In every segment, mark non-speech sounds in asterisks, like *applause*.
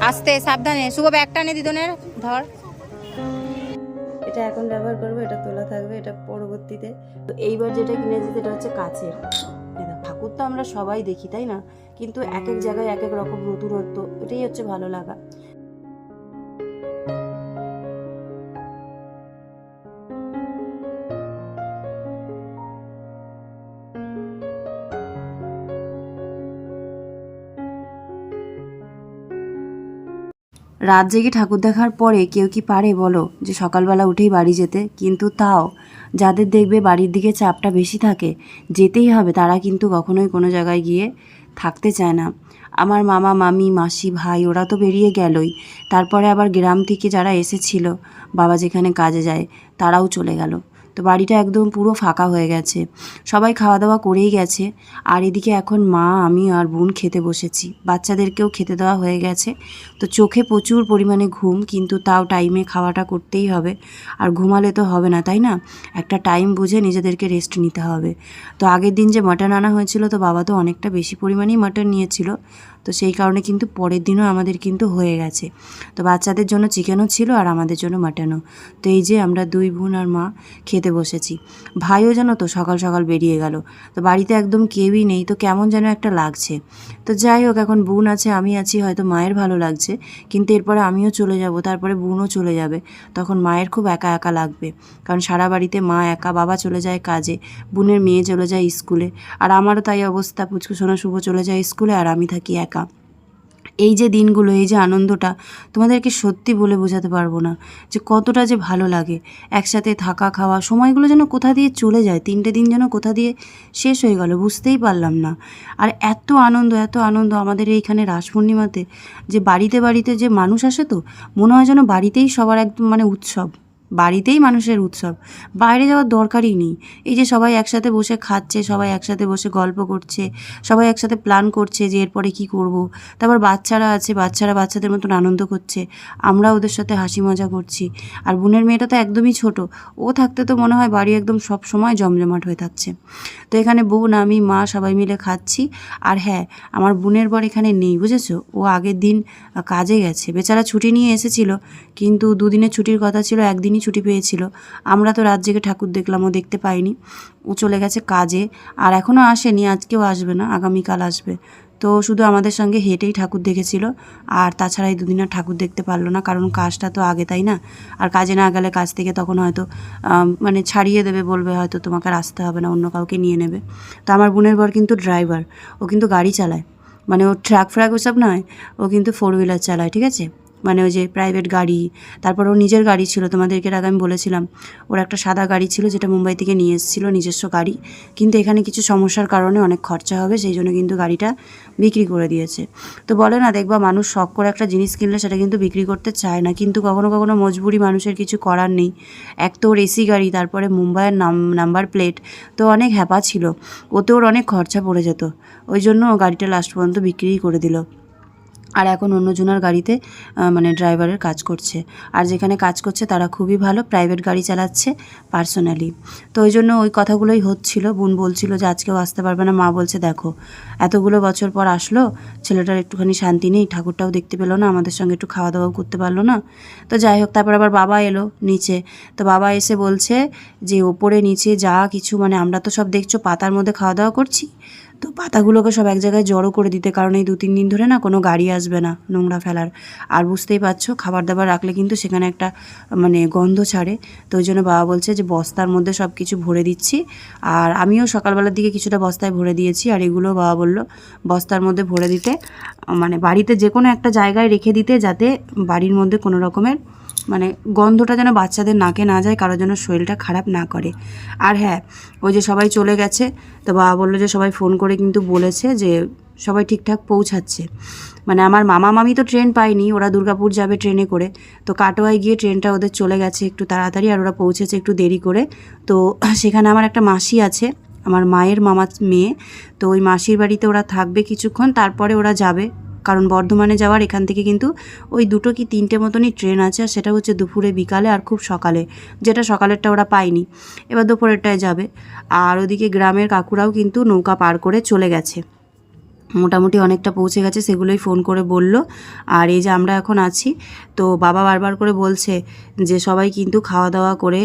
আস্তে, সাবধানে। শুভ ব্যাগটা নে দিদনের, ধর। এটা এখন ব্যবহার করব, এটা তোলা থাকবে, এটা পরবর্তীতে। তো এইবার যেটা কিনেছি সেটা হচ্ছে কাছের ঠাকুর তো আমরা সবাই দেখি, তাই না? কিন্তু এক এক জায়গায় এক এক রকম নতুনত্ব, এটাই হচ্ছে ভালো লাগা। রাত জেগে ঠাকুর দেখার পরে কেউ কি পারে বলো যে সকালবেলা উঠেই বাড়ি যেতে? কিন্তু তাও, যাদের দেখবে বাড়ির দিকে চাপটা বেশি থাকে, যেতেই হবে, তারা কিন্তু কখনোই কোনো জায়গায় গিয়ে থাকতে চায় না। আমার মামা, মামি, মাসি, ভাই, ওরা তো বেরিয়ে গেলই। তারপরে আবার গ্রাম থেকে যারা এসেছিল, বাবা যেখানে কাজে যায়, তারাও চলে গেল। তো বাড়িটা একদম পুরো ফাঁকা হয়ে গেছে। সবাই খাওয়া দাওয়া করেই গেছে। আর এদিকে এখন মা, আমি আর বোন খেতে বসেছি। বাচ্চাদেরকেও খেতে দেওয়া হয়ে গেছে। তো চোখে প্রচুর পরিমাণে ঘুম, কিন্তু তাও টাইমে খাওয়াটা করতেই হবে। আর ঘুমালে তো হবে না, তাই না? একটা টাইম বুঝে নিজেদেরকে রেস্ট নিতে হবে। তো আগের দিন যে মাটন আনা হয়েছিল, তো বাবা তো অনেকটা বেশি পরিমাণেই মাটন নিয়েছিল। তো সেই কারণে কিন্তু পরের দিনও আমাদের কিন্তু হয়ে গেছে। তো বাচ্চাদের জন্য চিকেনও ছিল আর আমাদের জন্য মাটনও। তো এই যে আমরা দুই বোন আর মা খেতে বসেছি। ভাইও যেন তো সকাল সকাল বেরিয়ে গেল। তো বাড়িতে একদম কেউই নেই। তো কেমন যেন একটা লাগছে। তো যাই হোক, এখন বোন আছে, আমি আছি, হয়তো মায়ের ভালো লাগছে। কিন্তু এরপরে আমিও চলে যাব, তারপরে বোনও চলে যাবে। তখন মায়ের খুব একা একা লাগবে। কারণ সারা বাড়িতে মা একা, বাবা চলে যায় কাজে, বোনের মেয়ে চলে যায় স্কুলে। আর আমারও তাই অবস্থা। পুচকু, সোনা, শুভ চলে যায় স্কুলে, আর আমি থাকি একা। এই যে দিনগুলো, এই যে আনন্দটা, তোমাদেরকে সত্যি বলে বোঝাতে পারব না যে কতটা যে ভালো লাগে একসাথে থাকা, খাওয়া, সময়গুলো যেন কোথা দিয়ে চলে যায়, তিনটে দিন যেন কোথা দিয়ে শেষ হয়ে গেল, বুঝতেই পারলাম না। আর এত আনন্দ এত আনন্দ আমাদের এইখানে রাস পূর্ণিমাতে, যে বাড়িতে বাড়িতে যে মানুষ আসে তো, মনে হয় যেন বাড়িতেই সবার একদম মানে উৎসব। বাড়িতেই মানুষের উৎসব। বাইরে যাওয়ার দরকারই নেই। এই যে সবাই একসাথে বসে খাচ্ছে, সবাই একসাথে বসে গল্প করছে, সবাই একসাথে প্ল্যান করছে যে এরপরে কি করব। তারপর বাচ্চারা আছে, বাচ্চারা বাচ্চাদের মতন আনন্দ করছে। আমরা ওদের সাথে হাসি মজা করছি। আর বোনের মেয়েটা তো একদমই ছোট। ও থাকতে তো মনে হয় বাড়ি একদম সব সময় জমজমাট হয়ে থাকছে। তো এখানে বোন, আমি, মা সবাই মিলে খাচ্ছি। আর হ্যাঁ আমার বোনের বর এখানে নেই, বুঝেছ? ও আগের দিন কাজে গেছে। বেচারা ছুটি নিয়ে এসেছিল, কিন্তু দুদিনের ছুটির কথা ছিল, একদিনই ছুটি পেয়েছিল। আমরা তো রাত জেগে ঠাকুর দেখলাম ও দেখতে পাইনি। ও চলে গেছে কাজে, আর এখনও আসেনি, আজকেও আসবে না, আগামীকাল আসবে। তো শুধু আমাদের সঙ্গে হেঁটেই ঠাকুর দেখেছিল, আর তাছাড়া এই দুদিন আর ঠাকুর দেখতে পারল না, কারণ কাজটা তো আগে, তাই না? আর কাজে না গেলে কাজ থেকে তখন হয়তো মানে ছাড়িয়ে দেবে, বলবে হয়তো তোমাকে আসতে হবে না, অন্য কাউকে নিয়ে নেবে। তো আমার বোনের বর কিন্তু ড্রাইভার, ও কিন্তু গাড়ি চালায়। মানে ও ট্রাক ফ্রাক ওসব নয়, ও কিন্তু ফোর হুইলার চালায়, ঠিক আছে? মানে ওই যে প্রাইভেট গাড়ি, তারপর ও নিজের গাড়ি ছিল, তোমাদেরকে আগে আমি বলেছিলাম, ওর একটা সাদা গাড়ি ছিল যেটা মুম্বাই থেকে নিয়ে এসেছিল, নিজস্ব গাড়ি, কিন্তু এখানে কিছু সমস্যার কারণে অনেক খরচা হবে, সেই জন্য কিন্তু গাড়িটা বিক্রি করে দিয়েছে। তো বলে না, দেখবা মানুষ শখ করে একটা জিনিস কিনলে সেটা কিন্তু বিক্রি করতে চায় না, কিন্তু কখনো কখনো মজবুরি মানুষের কিছু করার নেই। এক তো ওর এসি গাড়ি, তারপরে মুম্বাইয়ের নাম নাম্বার প্লেট তো অনেক হ্যাপা ছিল ওতে ওর অনেক খরচা পড়ে যেত, ওই জন্য ও গাড়িটা লাস্ট পর্যন্ত বিক্রিই করে দিল। আর এখন অন্যজনের গাড়িতে মানে ড্রাইভারের কাজ করছে। আর যেখানে কাজ করছে তারা খুবই ভালো, প্রাইভেট গাড়ি চালাচ্ছে পার্সোনালি। তো ওই জন্য ওই কথাগুলোই হচ্ছিল। বোন বলছিল যে আজকেও আসতে পারবে না। মা বলছে, দেখো, এতগুলো বছর পর আসলো, ছেলেটার একটুখানি শান্তি নেই, ঠাকুরটাও দেখতে পেল না, আমাদের সঙ্গে একটু খাওয়া দাওয়াও করতে পারল না। তো যাই হোক, তারপর আবার বাবা এলো নিচে। তো বাবা এসে বলছে যে, ওপরে, নিচে যা কিছু মানে আমরা তো সব দেখছ, পাতার মধ্যে খাওয়া দাওয়া করছি। তো পাতাগুলোকে সব এক জায়গায় জড়ো করে দিতে, কারণ এই দু তিন দিন ধরে না কোনো গাড়ি আসবে না নোংরা ফেলার। আর বুঝতেই পারছ খাবার দাবার রাখলে কিন্তু সেখানে একটা মানে গন্ধ ছাড়ে। তো ওই জন্য বাবা বলছে যে বস্তার মধ্যে সব কিছু ভরে দিচ্ছি। আর আমিও সকালবেলার দিকে কিছুটা বস্তায় ভরে দিয়েছি, আর এগুলো বাবা বলল বস্তার মধ্যে ভরে দিতে মানে বাড়িতে যে কোনো একটা জায়গায় রেখে দিতে, যাতে বাড়ির মধ্যে কোনো রকমের মানে গন্ধটা যেন বাচ্চাদের নাকে না যায়, কারোর জন্য শরীরটা খারাপ না করে। আর হ্যাঁ ওই যে সবাই চলে গেছে, তো বাবা বলল যে সবাই ফোন করে কিন্তু বলেছে যে সবাই ঠিকঠাক পৌঁছাচ্ছে। মানে আমার মামা মামি তো ট্রেন পায়নি, ওরা দুর্গাপুর যাবে ট্রেনে করে। তো কাটোয়ায় গিয়ে ট্রেনটা ওদের চলে গেছে একটু তাড়াতাড়ি, আর ওরা পৌঁছেছে একটু দেরি করে। তো *clears throat* সেখানে আমার একটা মাসি আছে, আমার মায়ের মামার মেয়ে। তো ওই মাসির বাড়িতে ওরা থাকবে কিছুক্ষণ, তারপরে ওরা যাবে। কারণ বর্ধমানে যাওয়ার এখান থেকে কিন্তু ওই দুটো কি তিনটে মতনই ট্রেন আছে আর সেটা হচ্ছে দুপুরে, বিকালে আর খুব সকালে। যেটা সকালেরটা ওরা পায়নি। এবার দুপুরেরটায় যাবে। আর ওদিকে গ্রামের কাকুরাও কিন্তু নৌকা পার করে চলে গেছে। মোটামুটি অনেকটা পৌঁছে গেছে, সেগুলোই ফোন করে বলল। আর এই যে আমরা এখন আছি, তো বাবা বারবার করে বলছে যে সবাই কিন্তু খাওয়া দাওয়া করে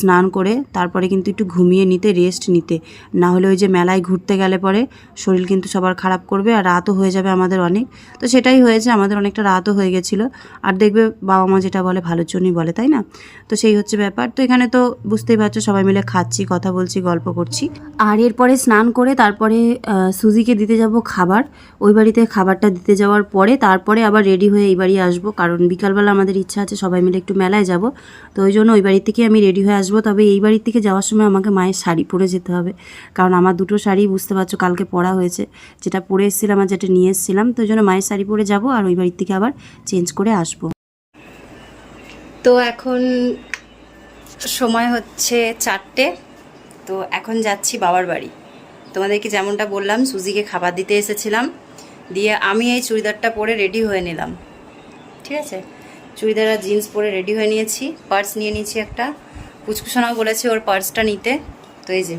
স্নান করে, তারপরে কিন্তু একটু ঘুমিয়ে নিতে রেস্ট নিতে। না হলে ওই যে মেলায় ঘুরতে গেলে পরে শরীর কিন্তু সবার খারাপ করবে আর রাতও হয়ে যাবে আমাদের অনেক। তো সেটাই হয়েছে, আমাদের অনেকটা রাতও হয়ে গেছিল। আর দেখবে বাবা মা যেটা বলে, ভালোর জন্যই বলে, তাই না? তো সেই হচ্ছে ব্যাপার। তো এখানে তো বুঝতেই পারছ, সবাই মিলে খাচ্ছি, কথা বলছি, গল্প করছি। আর এরপরে স্নান করে তারপরে সুজিকে দিতে যাব খাবার। ওই বাড়িতে খাবারটা দিতে যাওয়ার পরে তারপরে আবার রেডি হয়ে এই বাড়ি আসব। কারণ বিকালবেলা আমাদের ইচ্ছা আছে সবাই মিলে একটু মেলায় যাব। তো ওই জন্য ওই বাড়ি থেকে আমি রেডি হয়ে আসব। তবে এই বাড়ির থেকে যাওয়ার সময় আমাকে মায়ের শাড়ি পরে যেতে হবে। কারণ আমার দুটো শাড়ি বুঝতে পারছ কালকে পরা হয়েছে। যেটা পরে এসেছিলাম আর যেটা নিয়ে এসেছিলাম। তো ওই জন্য মায়ের শাড়ি পরে যাব আর ওই বাড়ির থেকে আবার চেঞ্জ করে আসব। তো এখন সময় হচ্ছে চারটে। তো এখন যাচ্ছি বাবার বাড়ি। তোমাদেরকে যেমনটা বললাম, সুজিকে খাবার দিতে এসেছিলাম। দিয়ে আমি এই চুড়িদারটা পরে রেডি হয়ে নিলাম। ঠিক আছে? চুড়িদার আর জিন্স পরে রেডি হয়ে নিয়েছি। পার্স নিয়ে নিয়েছি একটা। পুচকুসোনাও বলেছে ওর পার্সটা নিতে। তো এই যে,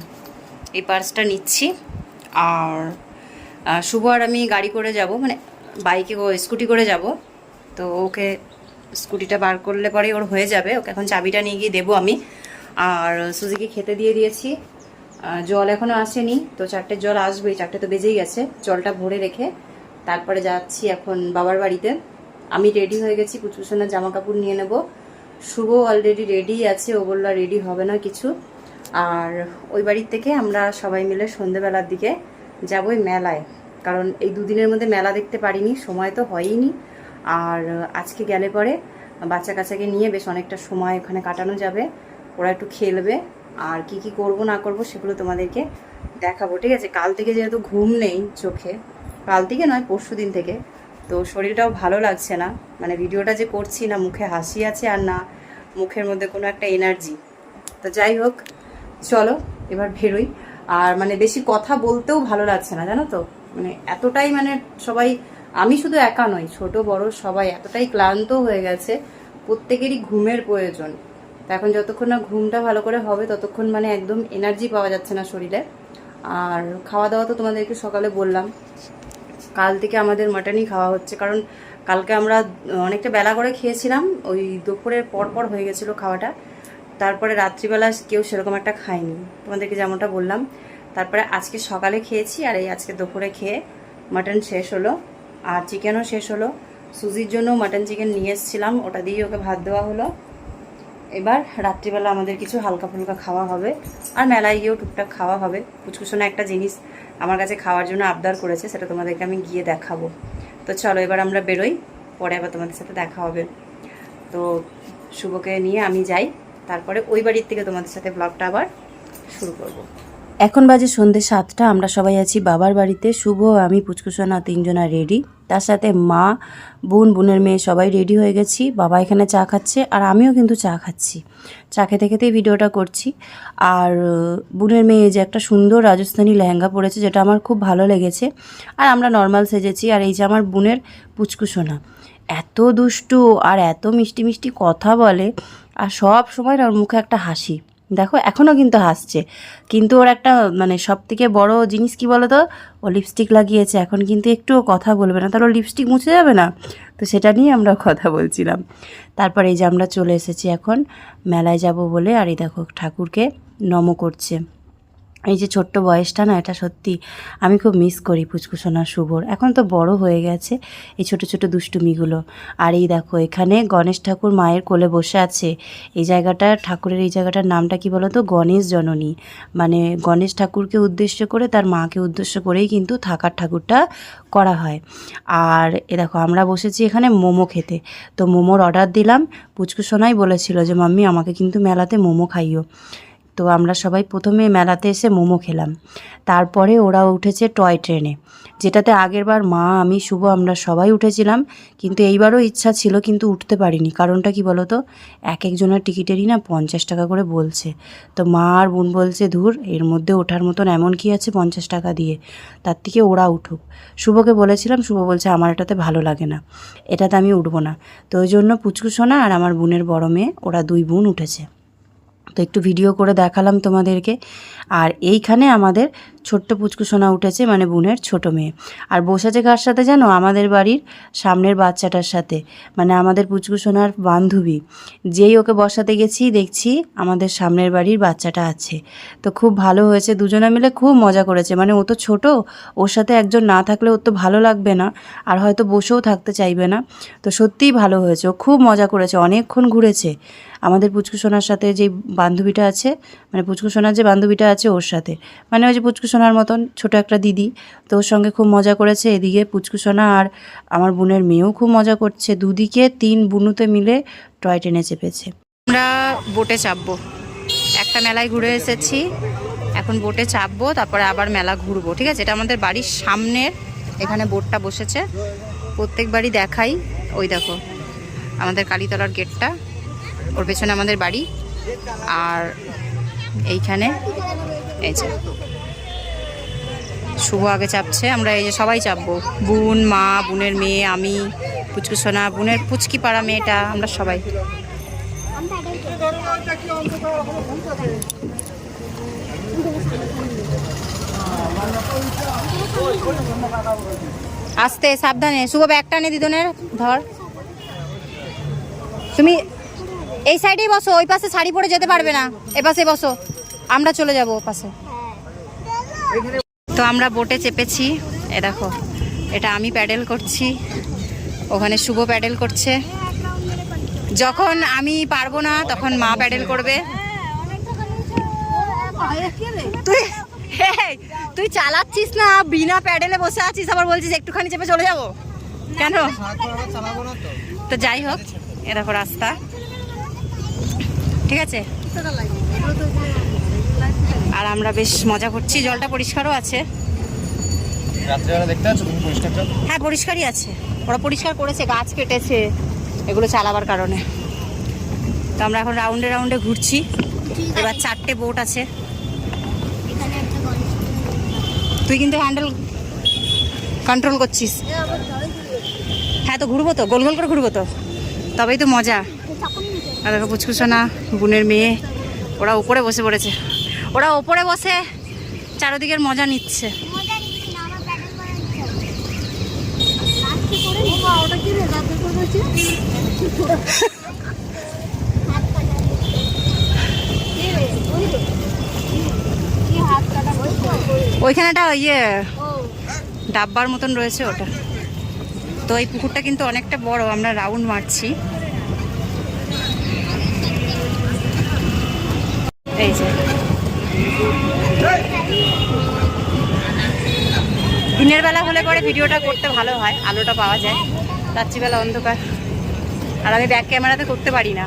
এই পার্সটা নিচ্ছি। আর শুভ আর আমি গাড়ি করে যাব। মানে বাইকে ও স্কুটি করে যাব। তো ওকে স্কুটিটা বার করলে পরে ওর হয়ে যাবে। ওকে এখন চাবিটা নিয়ে গিয়ে দেবো আমি। আর সুজিকে খেতে দিয়ে দিয়েছি। জল এখনও আসেনি। তো চারটে জল আসবেই, চারটে তো বেজেই গেছে। জলটা ভরে রেখে তারপরে যাচ্ছি এখন বাবার বাড়িতে। আমি রেডি হয়ে গেছি কুচকুচনের জামা কাপড় নিয়ে নেব। শুভ অলরেডি রেডি আছে, ও বলল রেডি হবে না কিছু। আর ওই বাড়ির থেকে আমরা সবাই মিলে সন্ধেবেলার দিকে যাব ওই মেলায়। কারণ এই দুদিনের মধ্যে মেলা দেখতে পারিনি, সময় তো হয়ইনি। আর আজকে গেলে পরে বাচ্চা কাচ্চাকে নিয়ে বেশ অনেকটা সময় ওখানে কাটানো যাবে। ওরা একটু খেলবে। আর কি কি করব না করব সেগুলো তোমাদেরকে দেখাবো। ঠিক আছে, কাল থেকে যেহেতু ঘুম নেই চোখে, কাল থেকে নয়, পরশু দিন থেকে। তো শরীরটাও ভালো লাগছে না। মানে ভিডিওটা যে করছি না, মুখে হাসি আছে আর না মুখের মধ্যে কোনো একটা এনার্জি তো যাই হোক, চলো এবার বেরোই। আর মানে বেশি কথা বলতেও ভালো লাগছে না, জানো তো? মানে এতটাই মানে সবাই, আমি শুধু একা নই, ছোট, বড় সবাই এতটাই ক্লান্ত হয়ে গেছে। প্রত্যেকেরই ঘুমের প্রয়োজন। তো এখন যতক্ষণ না ঘুমটা ভালো করে হবে, ততক্ষণ মানে একদম এনার্জি পাওয়া যাচ্ছে না শরীরে। আর খাওয়া দাওয়া তো তোমাদেরকে সকালে বললাম। কাল থেকে আমাদের মাটনই খাওয়া হচ্ছে, কারণ কালকে আমরা অনেকটা বেলা করে খেয়েছিলাম, ওই দুপুরের পর পর হয়ে গেছিল খাওয়াটা। তারপরে রাত্রিবেলা কেউ সেরকম একটা খায়নি। তোমাদেরকে যেমনটা বললাম, তারপরে আজকে সকালে খেয়েছি আর এই আজকে দুপুরে খেয়ে মাটন শেষ হলো আর চিকেনও শেষ হলো। সুজির জন্য মাটন চিকেন নিয়ে এসেছিলাম, ওটা দিয়ে ওকে ভাত দেওয়া হলো। এবার রাত্রিবেলা আমাদের কিছু হালকা ফুলকা খাওয়া হবে। আর মেলায় গিয়েও টুকটাক খাওয়া হবে। কুচকুচোনা একটা জিনিস আমার কাছে খাওয়ার জন্য আবদার করেছে, সেটা তোমাদেরকে আমি গিয়ে দেখাবো। তো চলো, এবার আমরা বেরোই। পরে আবার তোমাদের সাথে দেখা হবে। তো শুভকে নিয়ে আমি যাই। তারপরে ওই বাড়ির থেকে তোমাদের সাথে ব্লগটা আবার শুরু করব। এখন বাজে সন্ধ্যে সাতটা, আমরা সবাই আছি বাবার বাড়িতে। শুভ, আমি পুচকুসোনা তিনজনা রেডি তার সাথে মা, বোন, বোনের মেয়ে সবাই রেডি হয়ে গেছি। বাবা এখানে চা খাচ্ছে আর আমিও কিন্তু চা খাচ্ছি। চা খেতে খেতেই ভিডিওটা করছি। আর, বোনের মেয়ে যে একটা সুন্দর রাজস্থানী লেহেঙ্গা পরেছে যেটা আমার খুব ভালো লেগেছে। আর আমরা নর্মাল সেজেছি আর এই যে আমার বোনের পুচকুসোনা। এত দুষ্টু আর এত মিষ্টি মিষ্টি কথা বলে আর সব সময় ওর মুখে একটা হাসি। দেখো এখনও কিন্তু হাসছে। কিন্তু ওর একটা মানে সব থেকে বড়ো জিনিস কি বলো তো ও লিপস্টিক লাগিয়েছে, এখন কিন্তু একটুও কথা বলবে না। তাহলে লিপস্টিক মুছে যাবে না? তো সেটা নিয়ে আমরা কথা বলছিলাম। তারপর এই যে আমরা চলে এসেছি এখন, মেলায় যাব বলে, আর এই দেখো ঠাকুরকে নম করছে। এই যে ছোট্ট বয়সটা না, এটা সত্যি আমি খুব মিস করি পুচকুসোনা শুভর এখন তো বড় হয়ে গেছে এই ছোট ছোট দুষ্টুমিগুলো। আর এই দেখো, এখানে গণেশ ঠাকুর মায়ের কোলে বসে আছে। এই জায়গাটা, ঠাকুরের এই জায়গাটার নামটা কি বলো তো গণেশ জননী। মানে গণেশ ঠাকুরকে উদ্দেশ্য করে, তার মাকে উদ্দেশ্য করেই কিন্তু থাকার ঠাকুরটা করা হয়। আর এ দেখো, আমরা বসেছি এখানে মোমো খেতে। তো মোমোর অর্ডার দিলাম। পুচকুসোনাই বলেছিল যে, মাম্মি, আমাকে কিন্তু মেলাতে মোমো খাইও। তো আমরা সবাই প্রথমে মেলাতে এসে মোমো খেলাম। তারপরে ওরা উঠেছে টয় ট্রেনে। যেটাতে আগেরবার মা, আমি, শুভ আমরা সবাই উঠেছিলাম। কিন্তু এইবারও ইচ্ছা ছিল, কিন্তু উঠতে পারিনি। কারণটা কি বলো তো এক একজনের টিকিটেরই না পঞ্চাশ টাকা করে বলছে। তো মা আর বোন বলছে, ধুর, এর মধ্যে ওঠার মতন এমন কি আছে পঞ্চাশ টাকা দিয়ে? তার থেকে ওরা উঠুক। শুভকে বলেছিলাম, শুভ বলছে, আমার এটাতে ভালো লাগে না। এটাতে আমি উঠবো না। তো ওই জন্য পুচকু সোনা আর আমার বোনের বড় মেয়ে, ওরা দুই বোন উঠেছে। তো একটু ভিডিও করে দেখালাম তোমাদেরকে। আর এইখানে আমাদের ছোট্ট পুচকুসোনা উঠেছে মানে বোনের ছোট মেয়ে। আর বসেছে কার সাথে জানো? আমাদের বাড়ির সামনের বাচ্চাটার সাথে মানে আমাদের পুচকুসোনার বান্ধবী। যেই ওকে বসাতে গেছি, দেখছি আমাদের সামনের বাড়ির বাচ্চাটা আছে। তো খুব ভালো হয়েছে, দুজনে মিলে খুব মজা করেছে। মানে ও তো ছোট, ওর সাথে একজন না থাকলে ওর তো ভালো লাগবে না, আর হয়তো বসেও থাকতে চাইবে না। তো সত্যিই ভালো হয়েছে, ও খুব মজা করেছে, অনেকক্ষণ ঘুরেছে। আমাদের পুচকুসোনার সাথে যে বান্ধবীটা আছে মানে পুচকুসোনার যে বান্ধবীটা আছে ওর সাথে। মানে ওই যে পুচকুসোনার মতন ছোট একটা দিদি, তো ওর সঙ্গে খুব মজা করেছে। এদিকে পুচকুসোনা আর আমার বোনের মেয়েও খুব মজা করছে। দুদিকে তিন বুনুতে মিলে টয় টেনে চেপেছে। আমরা বোটে চাপবো। একটা মেলায় ঘুরে এসেছি। এখন বোটে চাপবো, তারপরে আবার মেলা ঘুরবো। ঠিক আছে? এটা আমাদের বাড়ির সামনের, এখানে বোটটা বসেছে। প্রত্যেক বাড়ি দেখাই। ওই দেখো, আমাদের কালীতলার গেটটা। ওর পেছনে আমাদের বাড়ি। আর এইখানে। এই যে। শুভ আগে চাপছে, আমরা এই যে সবাই চাপবো। বোন, মা, বোনের মেয়ে, আমি, পুচকু সোনা, বোনের পুচকি পাড়া মেয়েটা, আমরা সবাই। আস্তে, সাবধানে। শুভ ব্যাগটা নে দিদনের, ধর। তুমি এই সাইডেই বসো, ওই পাশে শাড়ি পরে যেতে পারবে না। এ পাশে বসো, আমরা চলে যাব ও পাশে। তো আমরা বোটে চেপেছি, এ দেখো, এটা আমি প্যাডেল করছি, ওখানে শুভ প্যাডেল করছে। যখন আমি পারব না, তখন মা প্যাডেল করবে। তুই তুই চালাচ্ছিস না, বিনা প্যাডেলে বসে আছিস, আবার বলছিস একটুখানি চেপে চলে যাব? কেন? তো যাই হোক, এ দেখো রাস্তা। ঠিক আছে? আর আমরা বেশ মজা করছি জলটা পরিষ্কারও আছে। হ্যাঁ পরিষ্কারই আছে। ওরা পরিষ্কার করেছে গাছ কেটেছে এগুলো চালাবার কারণে। তো আমরা এখন রাউন্ডে রাউন্ডে ঘুরছি। এবার চারটে বোট আছে। তুই কিন্তু হ্যান্ডেল কন্ট্রোল করছিস। হ্যাঁ তো ঘুরবো তো গোল গোল করে ঘুরবো তো। তবেই তো মজা। আর দেখো পুচকুসোনা বোনের মেয়ে ওরা ওপরে বসে পড়েছে। ওরা ওপরে বসে চারদিকের মজা নিচ্ছে। ওইখানে একটা ইয়ে ডাব্বার মতন রয়েছে ওটা। তো এই পুকুরটা কিন্তু অনেকটা বড় আমরা রাউন্ড মারছি। এই যে। দিনের বেলা হলে পরে ভিডিওটা করতে ভালো হয়, আলোটা পাওয়া যায়। রাত্রিবেলা অন্ধকার। আর আমি ব্যাক ক্যামেরাতে করতে পারি না।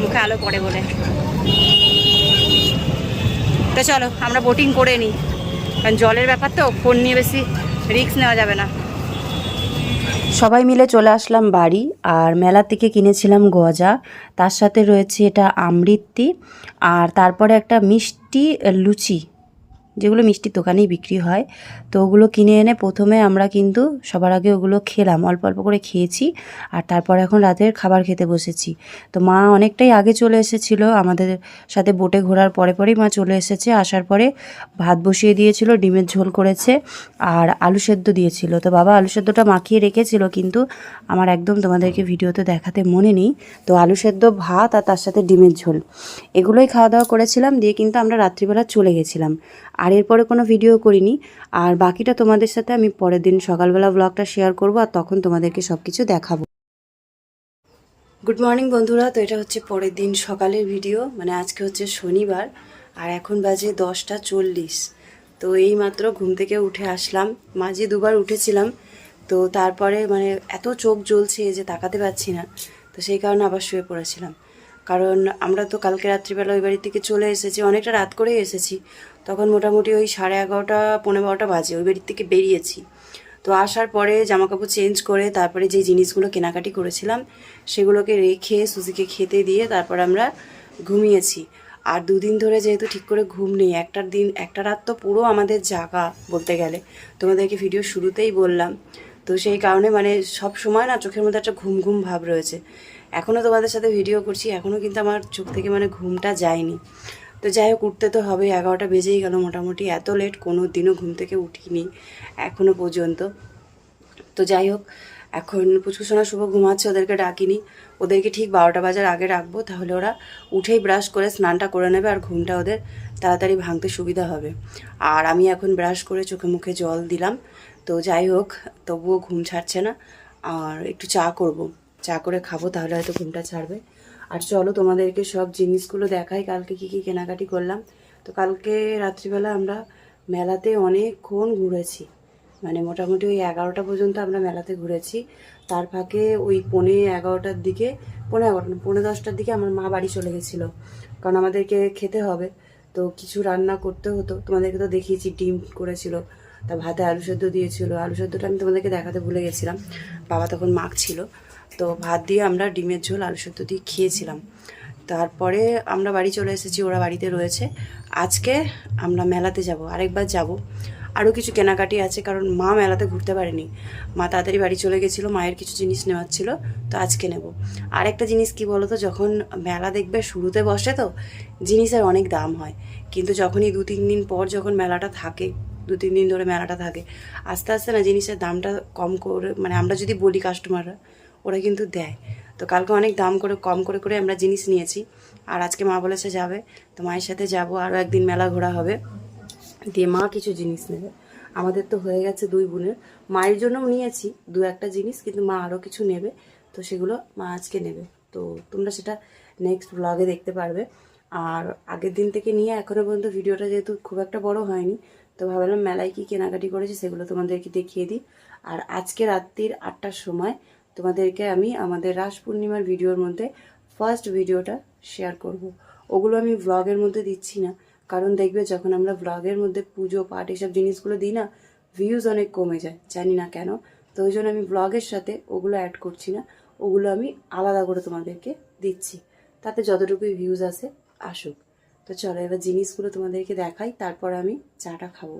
মুখে আলো পড়ে বলে। তো চলো, আমরা বোটিং করে নিই। কারণ জলের ব্যাপার তো ফোন নিয়ে বেশি রিস্ক নেওয়া যাবে না। সবাই মিলে চলে আসলাম বাড়ি আর মেলা থেকে কিনেছিলাম গজা। তার সাথে রয়েছে এটা আমৃত্তি আর তারপরে একটা মিষ্টি লুচি, যেগুলো মিষ্টির দোকানেই বিক্রি হয়। তো ওগুলো কিনে এনে প্রথমে আমরা কিন্তু সবার আগে ওগুলো খেলাম। অল্প অল্প করে খেয়েছি আর তারপর এখন রাতের খাবার খেতে বসেছি। তো মা অনেকটাই আগে চলে এসেছিল। আমাদের সাথে বোটে ঘোরার পরে পরেই মা চলে এসেছে। আসার পরে ভাত বসিয়ে দিয়েছিল, ডিমের ঝোল করেছে আর আলু সেদ্ধ দিয়েছিল। তো বাবা আলু সেদ্ধটা মাখিয়ে রেখেছিল কিন্তু আমার একদম তোমাদেরকে ভিডিওতে দেখাতে মনে নেই। তো আলু সেদ্ধ, ভাত আর তার সাথে ডিমের ঝোল। এগুলোই খাওয়া দাওয়া করেছিলাম। দিয়ে কিন্তু আমরা রাত্রিবেলা চলে গেছিলাম। আর এরপরে কোনো ভিডিও করিনি। আর বাকিটা তোমাদের সাথে আমি পরের দিন সকালবেলা ব্লগটা শেয়ার করব আর তখন তোমাদেরকে সব কিছু দেখাবো। গুড মর্নিং বন্ধুরা, তো এটা হচ্ছে পরের দিন সকালের ভিডিও মানে আজকে হচ্ছে শনিবার, আর এখন বাজে দশটা চল্লিশ। তো এই মাত্র ঘুম থেকে উঠে আসলাম। মাঝে দুবার উঠেছিলাম, তো তারপরে মানে এত চোখ জ্বলছে যে তাকাতে পারছি না, তো সেই কারণে আবার শুয়ে পড়েছিলাম। কারণ আমরা তো কালকে রাত্রিবেলা ওই বাড়ি থেকে চলে এসেছি, অনেকটা রাত করেই এসেছি। তখন মোটামুটি ওই সাড়ে এগারোটা পনেরো বারোটা বাজে, ওই বাড়ির থেকে বেরিয়েছি। তো আসার পরে জামা কাপড় চেঞ্জ করে তারপরে যে জিনিসগুলো কেনাকাটি করেছিলাম, সেগুলোকে রেখে সুজিকে খেতে দিয়ে তারপর আমরা ঘুমিয়েছি। আর দুদিন ধরে যেহেতু ঠিক করে ঘুম নেই, একটার দিন, একটা রাত তো পুরো আমাদের জাগা বলতে গেলে। তোমাদেরকে ভিডিও শুরুতেই বললাম। তো সেই কারণে মানে সব সময় না চোখের মধ্যে একটা ঘুম ঘুম ভাব রয়েছে। এখনও তোমাদের সাথে ভিডিও করছি এখনও কিন্তু আমার চোখ থেকে মানে ঘুমটা যায়নি। তো যাই হোক, উঠতে তো হবে এগারোটা বেজেই গেল মোটামুটি। এত লেট কোনো দিনও ঘুম থেকে উঠিনি এখনও পর্যন্ত। তো যাই হোক, এখন পুচকুসোনা শুভ ঘুমাচ্ছে, ওদেরকে ডাকিনি। ওদেরকে ঠিক বারোটা বাজার আগে রাখব, তাহলে ওরা উঠেই ব্রাশ করে স্নানটা করে নেবে আর ঘুমটা ওদের তাড়াতাড়ি ভাঙতে সুবিধা হবে। আর আমি এখন ব্রাশ করে চোখে মুখে জল দিলাম। তো যাই হোক, তবুও ঘুম ছাড়ছে না। আর একটু চা করব। চা করে খাব, তাহলে হয়তো ঘুমটা ছাড়বে। আর চলো তোমাদেরকে সব জিনিসগুলো দেখাই কালকে কি কি কেনাকাটি করলাম। তো কালকে রাত্রিবেলা আমরা মেলাতে অনেকক্ষণ ঘুরেছি। মানে মোটামুটি ওই এগারোটা পর্যন্ত আমরা মেলাতে ঘুরেছি। তার ফাঁকে ওই পৌনে এগারোটার দিকে পৌনে এগারোটা না, পৌনে দশটার দিকে আমার মা বাড়ি চলে গেছিল। কারণ আমাদেরকে খেতে হবে। তো কিছু রান্না করতে হতো। তোমাদেরকে তো দেখিয়েছি ডিম করেছিল তা ভাতে আলু সেদ্ধ দিয়েছিল। আলু সেদ্ধটা আমি তোমাদেরকে দেখাতে ভুলে গেছিলাম। বাবা তখন মাখ ছিল তো ভাত দিয়ে আমরা ডিমের ঝোল, আলু সেদ্ধ দিয়ে খেয়েছিলাম। তারপরে আমরা বাড়ি চলে এসেছি, ওরা বাড়িতে রয়েছে। আজকে আমরা মেলাতে যাব, আরেকবার যাব। আরও কিছু কেনাকাটি আছে, কারণ মা মেলাতে ঘুরতে পারেনি। মা তাড়াতাড়ি বাড়ি চলে গেছিল, মায়ের কিছু জিনিস নেওয়ার ছিল, তো আজকে নেব। আর একটা জিনিস কি বলো তো যখন মেলা দেখবে শুরুতে বসে তো, জিনিসের অনেক দাম হয়। কিন্তু যখনই দু তিন দিন পর যখন মেলাটা থাকে, দু তিন দিন ধরে মেলাটা থাকে, আস্তে আস্তে না জিনিসের দামটা কম করে মানে আমরা যদি বলি কাস্টমাররা ওরা কিন্তু দেয়। তো কালকে অনেক দাম করে, কম করে করে আমরা জিনিস নিয়েছি। আর আজকে মা বলেছে যাবে। তো মায়ের সাথে যাব আরও একদিন মেলা ঘোরা হবে। দিয়ে মা কিছু জিনিস নেবে। আমাদের তো হয়ে গেছে দুই বোনের। মায়ের জন্যও নিয়েছি দু একটা জিনিস, কিন্তু মা আরও কিছু নেবে। তো সেগুলো মা আজকে নেবে। তো তোমরা সেটা নেক্সট ব্লগে দেখতে পারবে। আর আগের দিন থেকে নিয়ে এখনও পর্যন্ত ভিডিওটা যেহেতু খুব একটা বড় হয়নি, তো ভাবলাম মেলায় কি কেনাকাটি করেছি সেগুলো তোমাদেরকে দেখিয়ে দিই। আর আজকে রাত্রির আটটার সময় তোমাদেরকে আমি আমাদের রাস পূর্ণিমার ভিডিওর মধ্যে ফার্স্ট ভিডিওটা শেয়ার করব। ওগুলো আমি ব্লগের মধ্যে দিচ্ছি না। কারণ দেখবে যখন আমরা ব্লগের মধ্যে পুজো পাঠ এসব জিনিসগুলো দিই না ভিউজ অনেক কমে যায়। জানি না কেন। তো ওই জন্য আমি ব্লগের সাথে ওগুলো অ্যাড করছি না। ওগুলো আমি আলাদা করে তোমাদেরকে দিচ্ছি। তাতে যতটুকুই ভিউজ আসে আসুক। তো চলো এবার জিনিসগুলো তোমাদেরকে দেখাই, তারপর আমি চাটা খাব।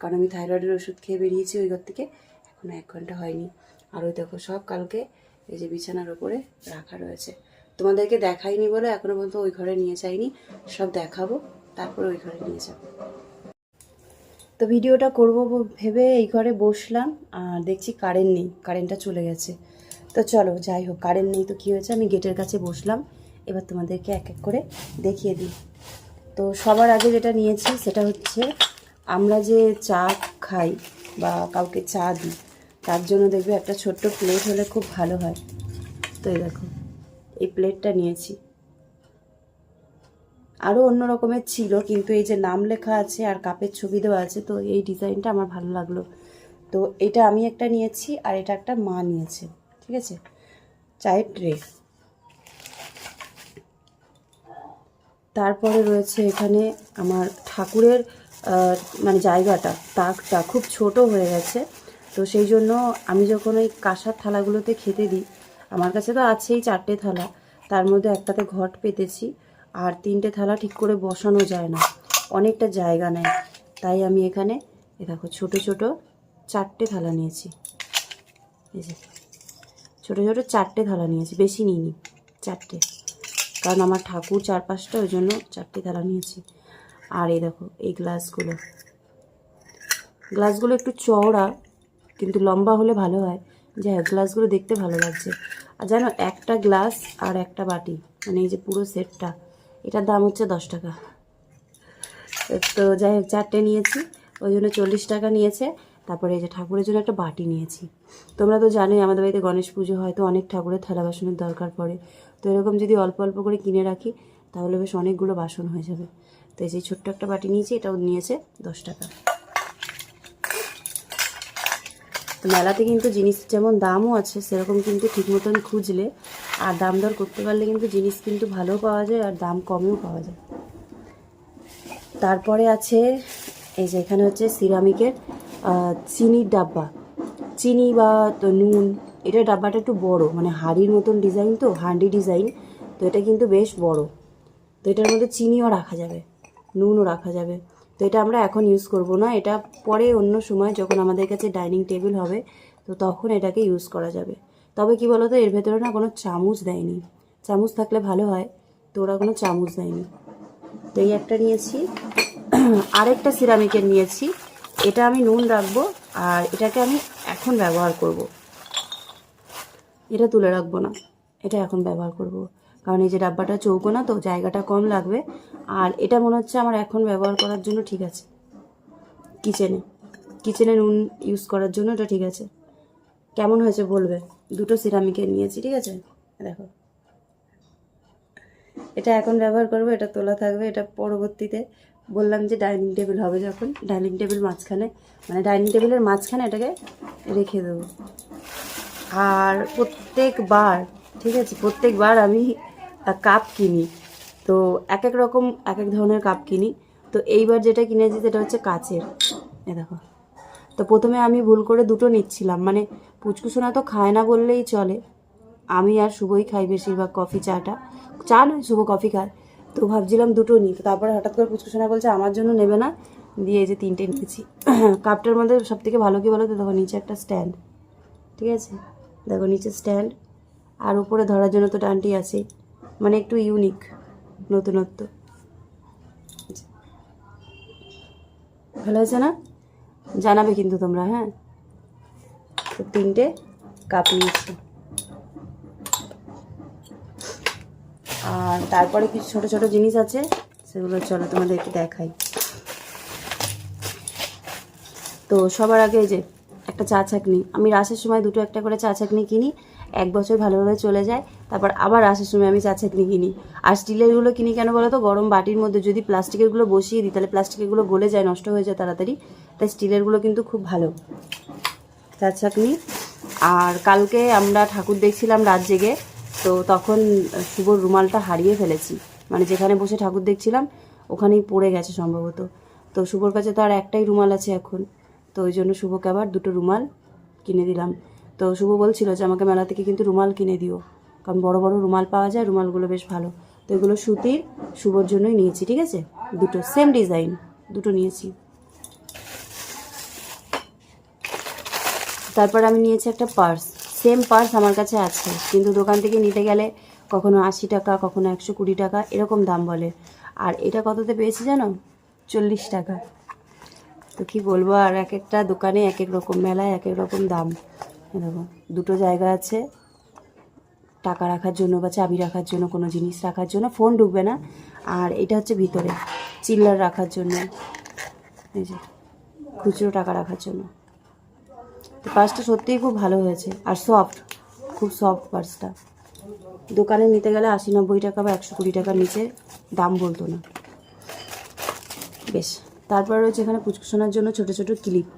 কারণ আমি থাইরয়েডের ওষুধ খেয়ে বেরিয়েছি ওই ঘর থেকে। এখনও এক ঘণ্টা হয়নি। আর ওই দেখো সব কালকে এই যে বিছানার ওপরে রাখা রয়েছে। তোমাদেরকে দেখাইনি বলে এখনও পর্যন্ত ওই ঘরে নিয়ে যাইনি। সব দেখাবো, তারপরে ওই ঘরে নিয়ে যাব। তো ভিডিওটা করব ভেবে এই ঘরে বসলাম, আর দেখছি কারেন্ট নেই কারেন্টটা চলে গেছে। তো চলো যাই হোক কারেন্ট নেই তো কী হয়েছে? আমি গেটের কাছে বসলাম, এবার তোমাদেরকে এক এক করে দেখিয়ে দিই। তো সবার আগে যেটা নিয়েছি সেটা হচ্ছে আমরা যে চা খাই বা কাউকে চা দিই তার জন্য দেখবে একটা ছোট্ট প্লেট হলে খুব ভালো হয়। তো এই দেখো, এই প্লেটটা নিয়েছি। আরও অন্য রকমের ছিল, কিন্তু এই যে নাম লেখা আছে আর কাপের ছবি দেওয়া আছে, তো এই ডিজাইনটা আমার ভালো লাগল। তো এটা আমি একটা নিয়েছি আর এটা একটা মা নিয়েছে, ঠিক আছে? চায়ের ট্রে তারপরে রয়েছে এখানে আমার ঠাকুরের মানে জায়গাটা, তাকটা খুব ছোট হয়ে গেছে। তো সেই জন্য আমি যখন ওই কাঁসার থালাগুলোতে খেতে দিই, আমার কাছে তো আছেই চারটে থালা, তার মধ্যে একটাতে ঘট পেতেছি আর তিনটে থালা ঠিক করে বসানো যায় না, অনেকটা জায়গা নেয় তাই আমি এখানে, এ দেখো ছোট ছোট চারটে থালা নিয়েছি। এই যে, ছোটো ছোটো চারটে থালা নিয়েছি, বেশি নিইনি, চারটে। কারণ আমার ঠাকুর চার পাঁচটা ওই জন্য চারটে থালা নিয়েছি। আর এই দেখো, এই গ্লাসগুলো। গ্লাসগুলো একটু চওড়া কিন্তু লম্বা হলে ভালো হয়। যে হোক গ্লাসগুলো দেখতে ভালো লাগছে। আর জানো, একটা গ্লাস আর একটা বাটি মানে এই যে পুরো সেটটা, এটার দাম হচ্ছে দশ টাকা। তো যাই হোক, চারটে নিয়েছি, ওই জন্য চল্লিশ টাকা নিয়েছে। তারপরে এই যে ঠাকুরের জন্য একটা বাটি নিয়েছি। তোমরা তো জানোই, আমাদের বাড়িতে গণেশ পুজো হয়, তো অনেক ঠাকুরের থালা বাসনের দরকার পড়ে। তো এরকম যদি অল্প অল্প করে কিনে রাখি, তাহলে বেশ অনেকগুলো বাসন হয়ে যাবে। তো এই যে ছোট্ট একটা বাটি নিয়েছি, এটাও নিয়েছে দশ টাকা তো মেলাতে কিন্তু জিনিস যেমন দামও আছে, সেরকম কিন্তু ঠিক মতন খুঁজলে। আর দাম দর করতে পারলে কিন্তু জিনিস কিন্তু ভালো পাওয়া যায় আর দাম কমেও পাওয়া যায়। তারপরে আছে, এই যে এখানে হচ্ছে সিরামিকের চিনির ডাব্বা। চিনি বা নুন, এটা ডাব্বাটা একটু বড় মানে হাঁড়ির মতন ডিজাইন তো, হাঁড়ি ডিজাইন, তো এটা কিন্তু বেশ বড়। তো এটার মধ্যে চিনিও রাখা যাবে, নুনও রাখা যাবে। তো এটা আমরা এখন ইউজ করব না। এটা পরে অন্য সময় যখন আমাদের কাছে ডাইনিং টেবিল হবে, তো তখন এটাকে ইউজ করা যাবে। তবে কি বলো তো এর ভেতরে না কোনো চামচ দেয়নি। চামচ থাকলে ভালো হয়, তো ওরা কোনো চামচ দেয়নি। তো এই একটা নিয়েছি। *clears throat* আরেকটা সিরামিকের নিয়েছি। এটা আমি নুন রাখব আর এটাকে আমি এখন ব্যবহার করব। এটা তুলে রাখব না। এটা এখন ব্যবহার করব। কারণ এই যে ডাব্বাটা চৌকো না তো, জায়গাটা কম লাগবে। আর এটা মনে হচ্ছে আমার এখন ব্যবহার করার জন্য ঠিক আছে। কিচেনে। কিচেনে নুন ইউজ করার জন্য এটা ঠিক আছে। কেমন হয়েছে বলবে? দুটো সিরামিকের নিয়েছি, ঠিক আছে? দেখো। এটা এখন ব্যবহার করব, এটা তোলা থাকবে, এটা পরবর্তীতে বললাম যে ডাইনিং টেবিল হবে যখন। ডাইনিং টেবিল মাঝখানে মানে ডাইনিং টেবিলের মাঝখানে এটাকে রেখে দেবো। আর প্রত্যেকবার, ঠিক আছে, প্রত্যেকবার আমি কাপ কিনি। তো এক এক রকম এক এক ধরনের কাপ কিনি। তো এইবার যেটা কিনেছি সেটা হচ্ছে কাচের। এ দেখো। তো প্রথমে আমি ভুল করে দুটো নিচ্ছিলাম। মানে পুচকুসোনা তো খায় না বললেই চলে। আমি আর শুভই খাই বেশিরভাগ কফি চাটা। চা নয়, শুভ কফি খায়। তো ভাবছিলাম দুটো নিই। তো তারপরে হঠাৎ করে পুচকুসোনা বলছে, আমার জন্য নেবে না? দিয়ে এই যে তিনটে নিয়েছি। *clears throat* কাপটার মধ্যে সব থেকে ভালো কি বলো তো দেখো, নিচে একটা স্ট্যান্ড ঠিক আছে? দেখো, নিচে স্ট্যান্ড আর উপরে ধরার জন্য তো টানটি আছে। মানে একটু ইউনিক নতুনত্ব। ভালো হয়েছে না? জানাবে কিন্তু তোমরা হ্যাঁ? তো তিনটে কাপ নিয়েছি। আর তারপরে কিছু ছোট ছোট জিনিস আছে, সেগুলো চলো তোমাদের একটু দেখাই। তো সবার আগে যে একটা চা ছাকনি আমি রাসের সময় দুটো একটা করে চা ছাকনি কিনি, এক বছর ভালোভাবে চলে যায়। তারপর আবার আসার সময় আমি চা ছাকনি কিনি। আর স্টিলেরগুলো কিনি কেন বলো তো গরম বাটির মধ্যে যদি প্লাস্টিকেরগুলো বসিয়ে দিই, তাহলে প্লাস্টিকেরগুলো গলে যায়, নষ্ট হয়ে যায় তাড়াতাড়ি। তাই স্টিলেরগুলো কিন্তু খুব ভালো। চা ছাকনি আর কালকে আমরা ঠাকুর দেখছিলাম রাত জেগে, তো তখন শুভর রুমালটা হারিয়ে ফেলেছি। মানে যেখানে বসে ঠাকুর দেখছিলাম, ওখানেই পড়ে গেছে সম্ভবত। তো শুভর কাছে তো আর একটাই রুমাল আছে এখন। তো ওই জন্য শুভকে আবার দুটো রুমাল কিনে দিলাম। তো শুভ বলছিল যে, আমাকে মেলা থেকে কিন্তু রুমাল কিনে দিও। কারণ বড় বড় রুমাল পাওয়া যায়, রুমালগুলো বেশ ভালো। তো এগুলো সুতির শুভর জন্যই নিয়েছি, ঠিক আছে? দুটো সেম ডিজাইন দুটো নিয়েছি। তারপর আমি নিয়েছি একটা পার্স সেম পার্স আমার কাছে আছে, কিন্তু দোকান থেকে নিতে গেলে কখনো আশি টাকা, কখনো একশো কুড়ি টাকা, এরকম দাম বলে। আর এটা কততে পেয়েছি জানো? চল্লিশ টাকা। তো কি বলব, আর এক একটা দোকানে এক এক রকম মেলায় এক এক রকম দাম। এরকম দুটো জায়গা আছে টাকা রাখার জন্য বা চাবি রাখার জন্য, কোনো জিনিস রাখার জন্য ফোন ঢুকবে না। আর এটা হচ্ছে ভিতরে, চিল্লার রাখার জন্য। এই যে, খুচরো টাকা রাখার জন্য। তো পার্সটা সত্যিই খুব ভালো হয়েছে, আর সফট, খুব সফট পার্সটা। দোকানে নিতে গেলে আশি নব্বই টাকা বা একশো কুড়ি টাকার নিচে দাম বলতো না। বেশ, তারপর রয়েছে এখানে পুচকুসোনার জন্য ছোট ছোট ক্লিপ।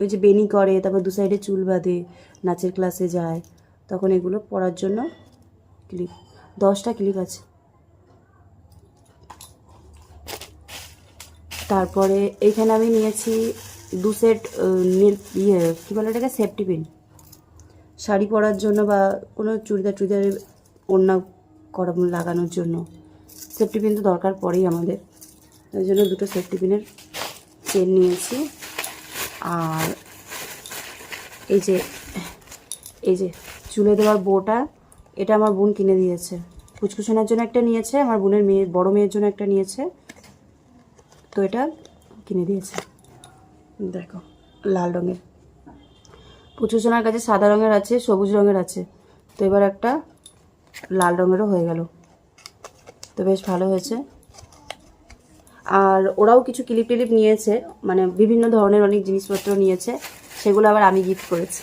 ওই যে বেনি করে, তারপর দু সাইডে চুল বাঁধে, নাচের ক্লাসে যায়। তখন এগুলো পরার জন্য ক্লিপ দশটা ক্লিপ আছে। তারপরে এইখানে আমি নিয়েছি দু সেট নীল ইয়ে কী বলে এটাকে? সেফটি পিন শাড়ি পরার জন্য বা কোনো চুড়িদার টুড়িদারের ওড়না করা, লাগানোর জন্য সেফটি পিন তো দরকার পড়েই আমাদের। ওই জন্য দুটো সেফটি পিনের চেন নিয়েছি। আর এই যে এই যে চুলে দেওয়ার বোটা, এটা আমার বোন কিনে দিয়েছে। কুচকুচনার জন্য একটা নিয়েছে, আমার বোনের মেয়ে, বড় মেয়ের জন্য একটা নিয়েছে। তো এটা কিনে দিয়েছে। দেখো, লাল রঙের। পুচুচনার কাছে সাদা রঙের আছে, সবুজ রঙের আছে। তো এবার একটা লাল রঙেরও হয়ে গেল। তো বেশ ভালো হয়েছে। আর ওরাও কিছু ক্লিপ টিলিপ নিয়েছে মানে বিভিন্ন ধরনের অনেক জিনিসপত্র নিয়েছে, সেগুলো আবার আমি গিফট করেছি।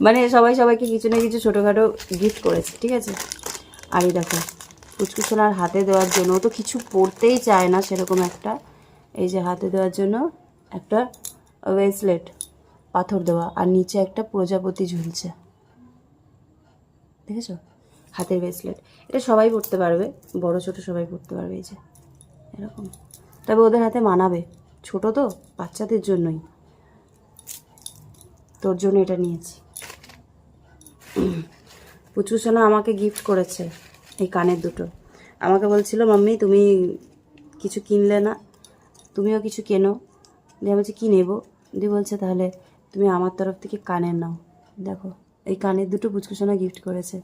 মানে সবাই সবাইকে কিছু না কিছু ছোটোখাটো গিফট করেছে, ঠিক আছে? আর এই দেখো কুচকুচোনার হাতে দেওয়ার জন্য তো কিছু পড়তেই চায় না সেরকম একটা। এই যে হাতে দেওয়ার জন্য একটা ওয়েসলেট পাথর দেওয়া, আর নিচে একটা প্রজাপতি ঝুলছে। দেখেছ? হাতের ব্রেসলেট এটা সবাই পড়তে পারবে, বড় ছোট সবাই পড়তে পারবে, এই যে। এরকম। তবে ওদের হাতে মানাবে, ছোট তো, বাচ্চাদের জন্যই। তোর জন্য এটা নিয়েছি। পুচু সোনা আমাকে গিফট করেছে এই কানের দুটো। আমাকে বলছিল, মাম্মি, তুমি কিছু কিনলে না? তুমিও কিছু কেনো? দিয়ে বলছি, কী নেব? দিয়ে বলছে, তাহলে তুমি আমার তরফ থেকে কানের নাও। দেখো, এই কানের দুটো পুচকু সোনা গিফট করেছে।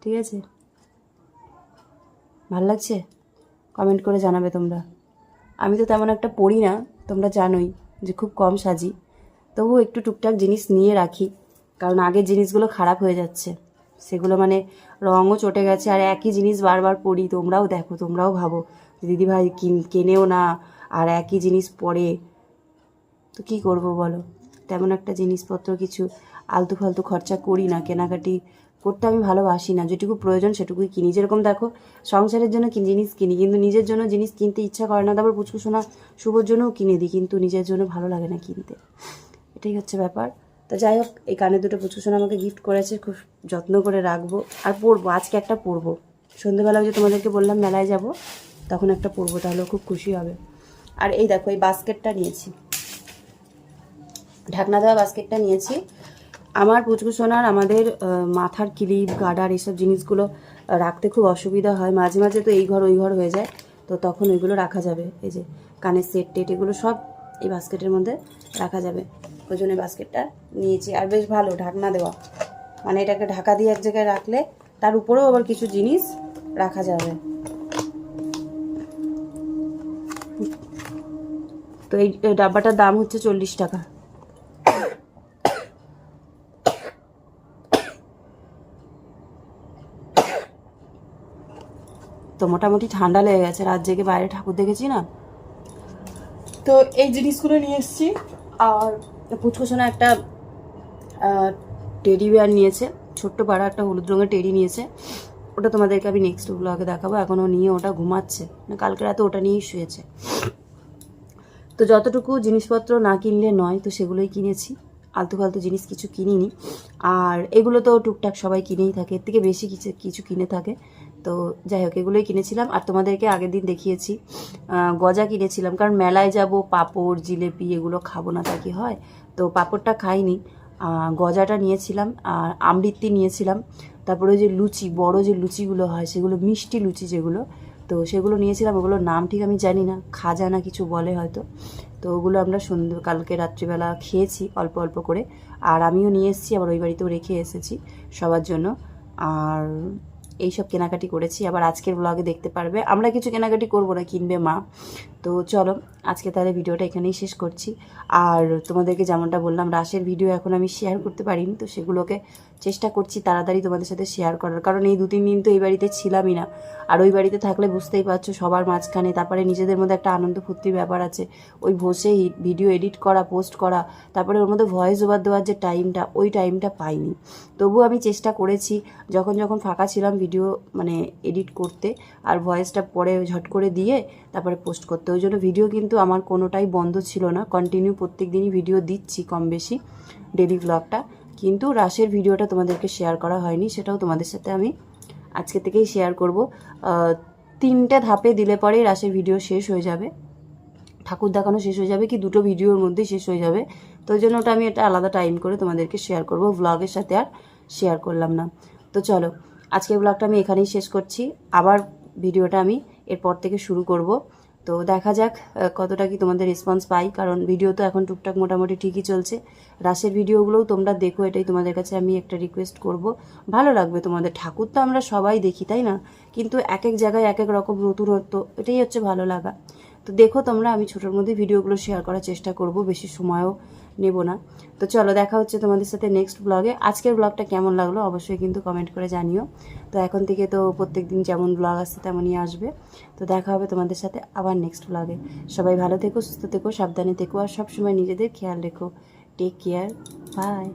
ঠিক আছে? ভালো লাগছে? কমেন্ট করে জানাবে তোমরা। আমি তো তেমন একটা পড়ি না, তোমরা জানোই যে খুব কম সাজি। তবুও একটু টুকটাক জিনিস নিয়ে রাখি। কারণ আগের জিনিসগুলো খারাপ হয়ে যাচ্ছে। সেগুলো মানে রঙও চটে গেছে আর একই জিনিস বারবার পরি। তোমরাও দেখো, তোমরাও ভাবো, দিদিভাই কিন- কেনেও না আর একই জিনিস পরে। তো কী করব বলো? তেমন একটা জিনিসপত্র কিছু আলতু ফালতু খরচা করি না, কেনাকাটি করতে আমি ভালোবাসি না। যেটুকু প্রয়োজন সেটুকুই কিনি। যেরকম দেখো, সংসারের জন্য জিনিস কিনি, কিন্তু নিজের জন্য জিনিস কিনতে ইচ্ছা করে না, তারপর পুচকু সোনা শুভর জন্যও কিনে দিই, কিন্তু নিজের জন্য ভালো লাগে না কিনতে। এটাই হচ্ছে ব্যাপার। তো যাই হোক, এই কানের দুটো পুচকু সোনা আমাকে গিফট করেছে, খুব যত্ন করে রাখব। আর পরবো, আজকে একটা পরবো। সন্ধেবেলা যে তোমাদেরকে বললাম মেলায় যাব, তখন একটা পরবো, তাহলে খুব খুশি হবে। আর এই দেখো, এই বাস্কেটটা নিয়েছি। ঢাকনা দেওয়া বাস্কেটটা নিয়েছি। আমার পুচকু সোনার আমাদের মাথার ক্লিপ গার্ডার এইসব জিনিসগুলো রাখতে খুব অসুবিধা হয়। মাঝে মাঝে তো এই ঘর, ওই ঘর হয়ে যায়। তো তখন ওইগুলো রাখা যাবে। এই যে কানের সেট টেট, এগুলো সব এই বাস্কেটের মধ্যে রাখা যাবে। ওই জন্য বাস্কেটটা নিয়েছি। আর বেশ ভালো, ঢাকনা দেওয়া। মানে এটাকে ঢাকা দিয়ে এক জায়গায় রাখলে তার উপরেও আবার কিছু জিনিস রাখা যাবে। তো এই ডাব্বাটার দাম হচ্ছে চল্লিশ টাকা। তো মোটামুটি ঠান্ডা লেগে গেছে। রাত জেগে বাইরে ঠাকুর দেখেছি না? তো এই জিনিসগুলো নিয়ে এসেছি। আর পুচকুসোনা একটা টেডি বিয়ার নিয়েছে, ছোট্ট পাড়া একটা হলুদ রঙের টেডি নিয়েছে। ওটা তোমাদেরকে আমি নেক্সট ব্লগে দেখাবো, এখনও নিয়ে ওটা ঘুমাচ্ছে। না, কালকে রাতে ওটা নিয়েই শুয়েছে। তো যতটুকু জিনিসপত্র না কিনলে নয়, তো সেগুলোই কিনেছি। আলতু ফালতু জিনিস কিছু কিনিনি। আর এগুলো তো টুকটাক সবাই কিনেই থাকে, এর থেকে বেশি কিছু কিছু কিনে থাকে। তো যাই হোক, এগুলোই কিনেছিলাম। আর তোমাদেরকে আগের দিন দেখিয়েছি গজা কিনেছিলাম। কারণ মেলায় যাব, পাঁপড়, জিলেপি এগুলো খাব না তা কি হয়? তো পাঁপড়টা খাইনি গজাটা নিয়েছিলাম আর আমৃত্তি নিয়েছিলাম, তারপরে যে লুচি, বড় যে লুচিগুলো হয়, সেগুলো মিষ্টি লুচি যেগুলো, তো সেগুলো নিয়েছিলাম, ওগুলোর নাম ঠিক আমি জানি না, খাজা না কিছু বলে হয়তো, তো ওগুলো আমরা সুন্দর কালকে রাত্রিবেলা খেয়েছি অল্প অল্প করে, আর আমিও নিয়ে এসেছি, আবার ওই বাড়িতেও রেখে এসেছি সবার জন্য, আর এইসব কেনাকাটি করেছি, আবার আজকের ব্লগে দেখতে পারবে। আমরা কিছু কেনাকাটি করব না, কিনবে মা। তো চলো, আজকে তাহলে ভিডিওটা এখানেই শেষ করছি। আর তোমাদেরকে যেমনটা বললাম, রাশের ভিডিও এখন আমি শেয়ার করতে পারিনি, তো সেগুলোকে চেষ্টা করছি তাড়াতাড়ি তোমাদের সাথে শেয়ার করার। কারণ এই দু তিন দিন তো এই বাড়িতে ছিলামই না। আর ওই বাড়িতে থাকলে বুঝতেই পারছ, সবার মাঝখানে, তারপরে নিজেদের মধ্যে একটা আনন্দ ফুর্তির ব্যাপার আছে। ওই বসে ভিডিও এডিট করা পোস্ট করা, তারপরে ওর মধ্যে ভয়েস ওভার দেওয়ার যে টাইমটা ওই টাইমটা পাইনি। তবুও আমি চেষ্টা করেছি, যখন যখন ফাঁকা ছিলাম ভিডিও মানে এডিট করতে আর ভয়েসটা পরে ঝট করে দিয়ে তারপরে পোস্ট করতে। ওই জন্য ভিডিও কিন্তু আমার কোনোটাই বন্ধ ছিল না। কন্টিনিউ প্রত্যেক দিনই ভিডিও দিচ্ছি কম বেশি ডেলি ব্লগটা কিন্তু রাশের ভিডিওটা তোমাদেরকে শেয়ার করা হয়নি, সেটাও তোমাদের সাথে আমি আজকে থেকেই শেয়ার করব। তিনটে ধাপে দিলে পরেই রাশের ভিডিও শেষ হয়ে যাবে। ঠাকুর দেখানো শেষ হয়ে যাবে কি দুটো ভিডিওর মধ্যেই শেষ হয়ে যাবে। তো জন্য ওটা আমি একটা আলাদা টাইম করে তোমাদেরকে শেয়ার করব। ব্লগের সাথে আর শেয়ার করলাম না। তো চলো আজকের ব্লগটা আমি এখানেই শেষ করছি। আবার ভিডিওটা আমি এরপর থেকে শুরু করব। তো দেখা যাক কতটা কি তোমাদের রেসপন্স পাই, কারণ ভিডিও তো এখন টুকটাক মোটামুটি ঠিকই চলছে। রাসের ভিডিওগুলোও তোমরা দেখো, এটাই তোমাদের কাছে আমি একটা রিকোয়েস্ট করব। ভালো লাগবে তোমাদের। ঠাকুর তো আমরা সবাই দেখি, তাই না? কিন্তু এক এক জায়গায় এক এক রকম নতুনত্ব এটাই হচ্ছে ভালো লাগা। তো দেখো তোমরা, আমি ছোটোর মধ্যে ভিডিওগুলো শেয়ার করার চেষ্টা করব, বেশি সময়ও নেব না। তো চলো দেখা হচ্ছে তোমাদের সাথে নেক্সট ব্লগে আজকের ব্লগটা কেমন লাগল অবশ্যই কিন্তু কমেন্ট করে জানিও। তো এখন থেকে তো প্রত্যেক দিন যেমন ব্লগ আসছে তেমনই আসবে। তো দেখা হবে তোমাদের সাথে আবার নেক্সট ব্লগে সবাই ভালো থেকো, সুস্থ থেকো, সাবধানে থেকো, আর সবসময় নিজেদের খেয়াল রেখো। Take care bye